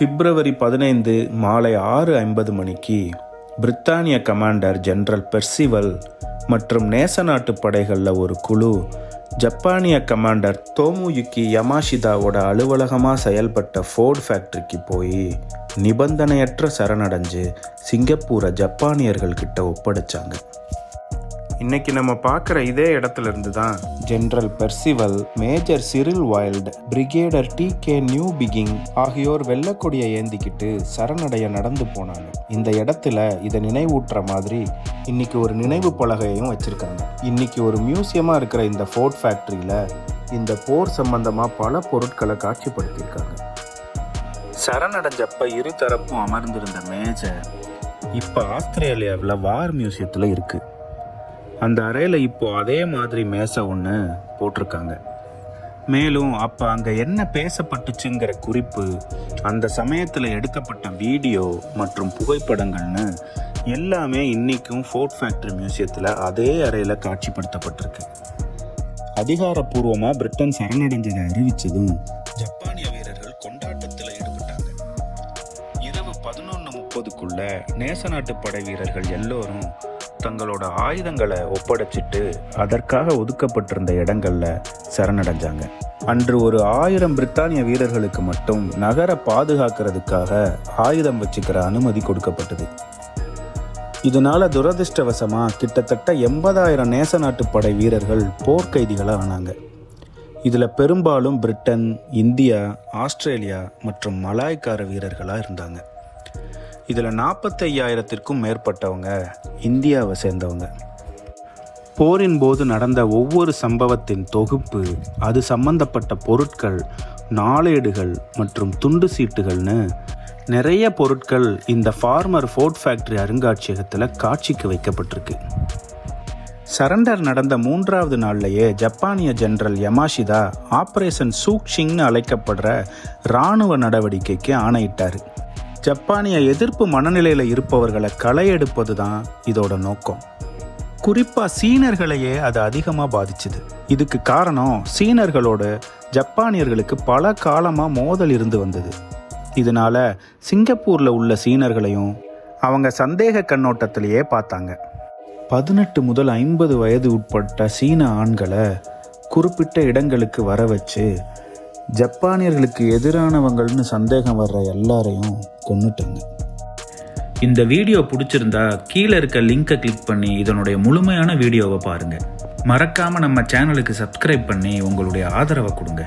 பிப்ரவரி பதினைந்து மாலை ஆறு ஐம்பது மணிக்கு பிரித்தானிய கமாண்டர் ஜெனரல் பெர்சிவல் மற்றும் நேச நாட்டு படைகளில் ஒரு குழு ஜப்பானிய கமாண்டர் தோமுயுக்கி யமாஷிதாவோட அலுவலகமாக செயல்பட்ட ஃபோர்ட் ஃபேக்ட்ரிக்கு போய் நிபந்தனையற்ற சரணடைஞ்சு சிங்கப்பூரை ஜப்பானியர்கள்கிட்ட ஒப்படைச்சாங்க. இன்னைக்கு நம்ம பார்க்குற இதே இடத்துல இருந்து தான் General Percival Major Cyril Wild Brigadier T K Newbigging ஆகியோர் வெள்ளக்கொடியை ஏந்திக்கிட்டு சரணடைய நடந்து போனாங்க. இந்த இடத்துல இதை நினைவூட்டுற மாதிரி இன்னைக்கு ஒரு நினைவு பலகையும் வச்சிருக்காங்க. இன்னைக்கு ஒரு மியூசியமா இருக்கிற இந்த ஃபோர்ட் ஃபேக்டரியில இந்த போர் சம்பந்தமா பல பொருட்களை காட்சிப்படுத்தியிருக்காங்க. சரணடைஞ்சப்ப இரு தரப்பும் அமர்ந்திருந்த மேஜர் இப்போ ஆஸ்திரேலியாவில் வார் மியூசியத்தில் இருக்குது அந்த அறையில் இப்போ அதே மாதிரி மேசை ஒன்று போட்டிருக்காங்க. மேலும் அப்போ அங்கே என்ன பேசப்பட்டுச்சுங்கிற குறிப்பு அந்த சமயத்தில் எடுக்கப்பட்ட வீடியோ மற்றும் புகைப்படங்கள்னு எல்லாமே இன்றைக்கும் ஃபோர்ட் ஃபேக்ட்ரி மியூசியத்தில் அதே அறையில் காட்சிப்படுத்தப்பட்டிருக்கு. அதிகாரப்பூர்வமாக பிரிட்டன் சரணடைஞ்சதை அறிவித்ததும் ஜப்பானிய வீரர்கள் கொண்டாட்டத்தில் ஈடுபட்டாங்க. இரவு பதினொன்று முப்பதுக்குள்ள நேச நாட்டு படை வீரர்கள் எல்லோரும் தங்களோட ஆயுதங்களை ஒப்படைச்சிட்டு அதற்காக ஒதுக்கப்பட்டிருந்த இடங்கள்ல சரணடைஞ்சாங்க. அன்று ஒரு ஆயிரம் பிரித்தானிய வீரர்களுக்கு மட்டும் நகர பாதுகாக்கிறதுக்காக ஆயுதம் வச்சுக்கிற அனுமதி கொடுக்கப்பட்டது. இதனால துரதிருஷ்டவசமா கிட்டத்தட்ட எண்பதாயிரம் நேச நாட்டு படை வீரர்கள் போர்க்கைதிகளாக ஆனாங்க. இதில் பெரும்பாலும் பிரிட்டன் இந்தியா ஆஸ்திரேலியா மற்றும் மலாய்க்கார வீரர்களாக இருந்தாங்க. இதில் நாற்பத்தையாயிரத்திற்கும் மேற்பட்டவங்க இந்தியாவை சேர்ந்தவங்க. போரின் போது நடந்த ஒவ்வொரு சம்பவத்தின் தொகுப்பு அது சம்பந்தப்பட்ட பொருட்கள் நாளேடுகள் மற்றும் துண்டு சீட்டுகள்னு நிறைய பொருட்கள் இந்த ஃபார்மர் ஃபோர்ட் ஃபேக்டரி அருங்காட்சியகத்தில் காட்சிக்கு வைக்கப்பட்டிருக்கு. சரண்டர் நடந்த மூன்றாவது நாள்லேயே ஜப்பானிய ஜெனரல் யமாஷிதா ஆப்ரேஷன் சூக்ஷிங்னு அழைக்கப்படுற இராணுவ நடவடிக்கைக்கு ஆணையிட்டார். ஜப்பானிய எதிர்ப்பு மனநிலையில் இருப்பவர்களை களையெடுப்பது தான் இதோட நோக்கம். குறிப்பாக சீனர்களையே அது அதிகமாக பாதிச்சுது. இதுக்கு காரணம் சீனர்களோட ஜப்பானியர்களுக்கு பல காலமாக மோதல் இருந்து வந்தது. இதனால சிங்கப்பூரில் உள்ள சீனர்களையும் அவங்க சந்தேக கண்ணோட்டத்திலேயே பார்த்தாங்க. பதினெட்டு முதல் ஐம்பது வயது உட்பட்ட சீன ஆண்களை குறிப்பிட்ட இடங்களுக்கு வர வச்சு ஜப்பானியர்களுக்கு எதிரானவங்கள்னு சந்தேகம் வர்ற எல்லாரையும் கொன்னுட்டாங்க. இந்த வீடியோ பிடிச்சிருந்தா கீழே இருக்க லிங்கை கிளிக் பண்ணி இதனுடைய முழுமையான வீடியோவை பாருங்கள் மறக்காமல் நம்ம சேனலுக்கு சப்ஸ்கிரைப் பண்ணி உங்களுடைய ஆதரவை கொடுங்க.